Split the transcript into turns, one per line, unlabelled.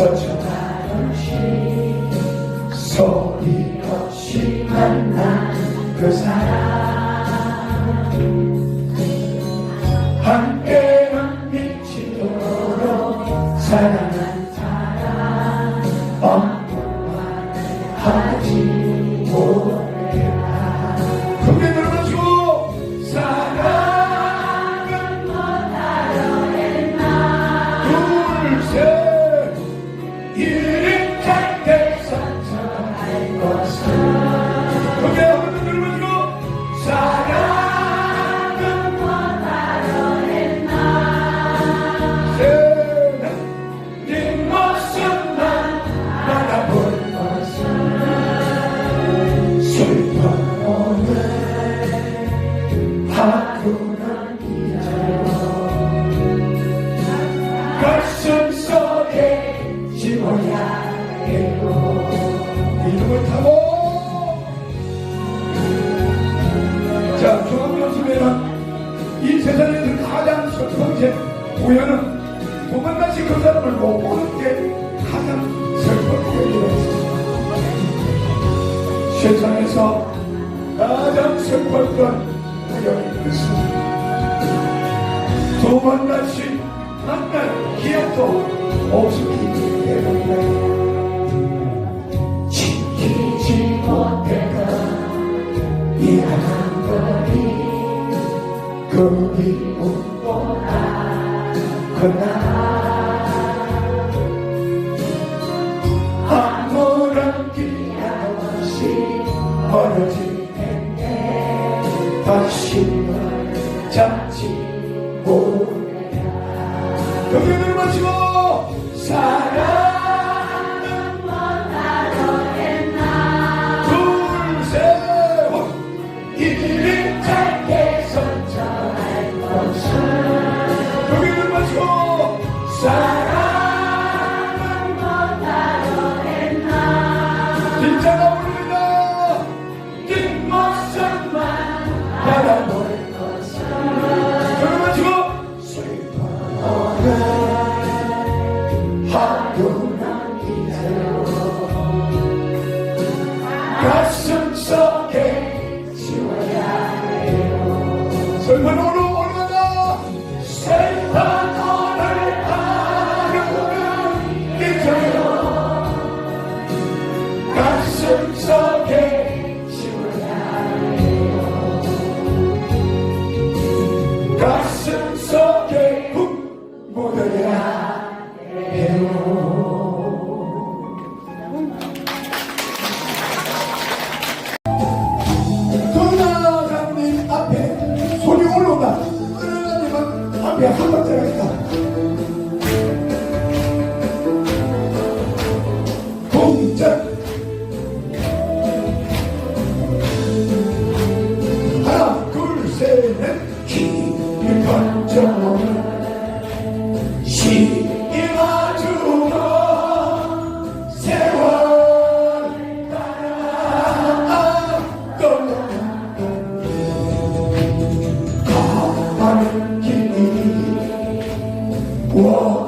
잊혀져가는 소리 없이 만난 그 사람 교회는 도망가신 그 사람을 못 보는 게 가장 슬픈 표현이라 했습니다. 세상에서 가장 슬픈 건 표현이 있습니다. 도망가신 만날 기억도 없었기 때문에 지키지 못했던 이 한거리 거기 못보다 아무런 기약 없이 멀어질 텐데 관심을 잡지 못해 두 개를 마시고 사랑 그 빈자가 Whoa.